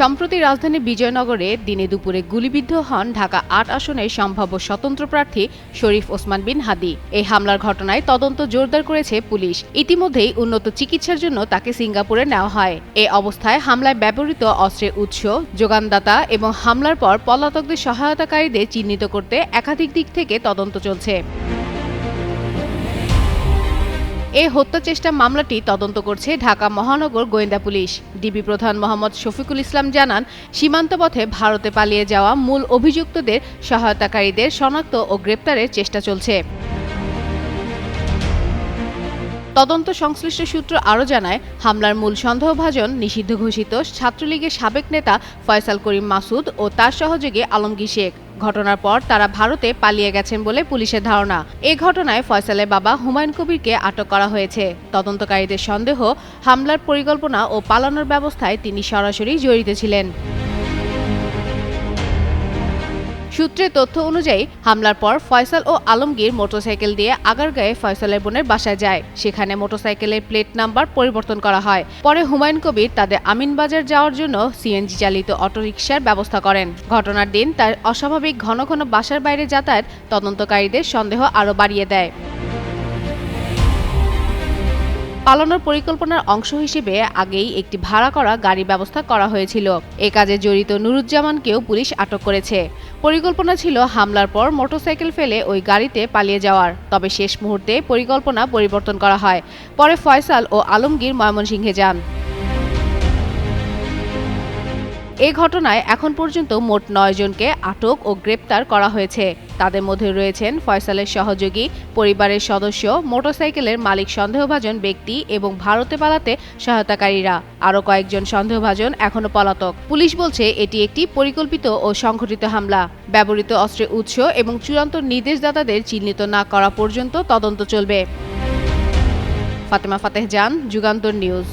সম্প্রতি রাজধানী বিজয়নগরে দিনে দুপুরে গুলিবিদ্ধ হন ঢাকা আট আসনের সম্ভাব্য স্বতন্ত্র প্রার্থী শরীফ ওসমান বিন হাদি। এই হামলার ঘটনায় তদন্ত জোরদার করেছে পুলিশ। ইতিমধ্যেই উন্নত চিকিৎসার জন্য তাকে সিঙ্গাপুরে নেওয়া হয়। এ অবস্থায় হামলায় ব্যবহৃত অস্ত্রের উৎস, যোগানদাতা এবং হামলার পর পলাতকদের সহায়তাকারীদের চিহ্নিত করতে একাধিক দিক থেকে তদন্ত চলছে। এ হত্যা চেষ্টা মামলাটি তদন্ত করছে ঢাকা মহানগর গোয়েন্দা পুলিশ। ডিবি প্রধান মোহাম্মদ শফিকুল ইসলাম জানান, সীমান্ত পথে ভারতে পালিয়ে যাওয়া মূল অভিযুক্তদের সহায়তাকারীদের শনাক্ত ও গ্রেপ্তারের চেষ্টা চলছে। তদন্ত সংশ্লিষ্ট সূত্র আরও জানায়, হামলার মূল সন্দেহভাজন নিষিদ্ধ ঘোষিত ছাত্রলীগের সাবেক নেতা ফয়সাল করিম মাসুদ ও তার সহযোগী আলমগীর শেখ। ঘটনার পর তারা ভারতে পালিয়ে গেছেন বলে পুলিশের ধারণা। এ ঘটনায় ফয়সালের বাবা হুমায়ুন কবিরকে আটক করা হয়েছে। তদন্তকারীদের সন্দেহ, হামলার পরিকল্পনা ও পালানোর ব্যবস্থায় তিনি সরাসরি জড়িত ছিলেন। সূত্রে তথ্য অনুযায়ী, হামলার পর ফয়সাল ও আলমগীর মোটরসাইকেল দিয়ে আগারগাঁয়ে ফয়সালের বোনের বাসায় যায়। সেখানে মোটরসাইকেলের প্লেট নাম্বার পরিবর্তন করা হয়। পরে হুমায়ুন কবির তাদের আমিনবাজার যাওয়ার জন্য সিএনজি চালিত অটোরিকশার ব্যবস্থা করেন। ঘটনার দিন তার অস্বাভাবিক ঘন ঘন বাসার বাইরে যাতায়াত তদন্তকারীদের সন্দেহ আরও বাড়িয়ে দেয়। পালানোর পরিকল্পনার অংশ হিসেবে আগেই একটি ভাড়া করা গাড়ি ব্যবস্থা করা হয়েছিল। এ কাজে জড়িত নুরুজ্জামানকেও পুলিশ আটক করেছে। পরিকল্পনা ছিল হামলার পর মোটরসাইকেল ফেলে ওই গাড়িতে পালিয়ে যাওয়ার। তবে শেষ মুহূর্তে পরিকল্পনা পরিবর্তন করা হয়। পরে ফয়সাল ও আলমগীর ময়মনসিংহে যান। এ ঘটনায় এখন পর্যন্ত মোট নয় জনকে আটক ও গ্রেপ্তার করা হয়েছে। তাদের মধ্যে রয়েছেন ফয়সালের সহযোগী, পরিবারের সদস্য, মোটরসাইকেলের মালিক সন্দেহভাজন ব্যক্তি এবং ভারতে পালাতে সহায়তাকারীরা। আরও কয়েকজন সন্দেহভাজন এখনও পলাতক। পুলিশ বলছে এটি একটি পরিকল্পিত ও সংঘটিত হামলা। ব্যবহৃত অস্ত্রের উৎস এবং চূড়ান্ত নির্দেশদাতাদের চিহ্নিত না করা পর্যন্ত তদন্ত চলবে। ফাতেমা ফাতেহ জান, যুগান্তর নিউজ।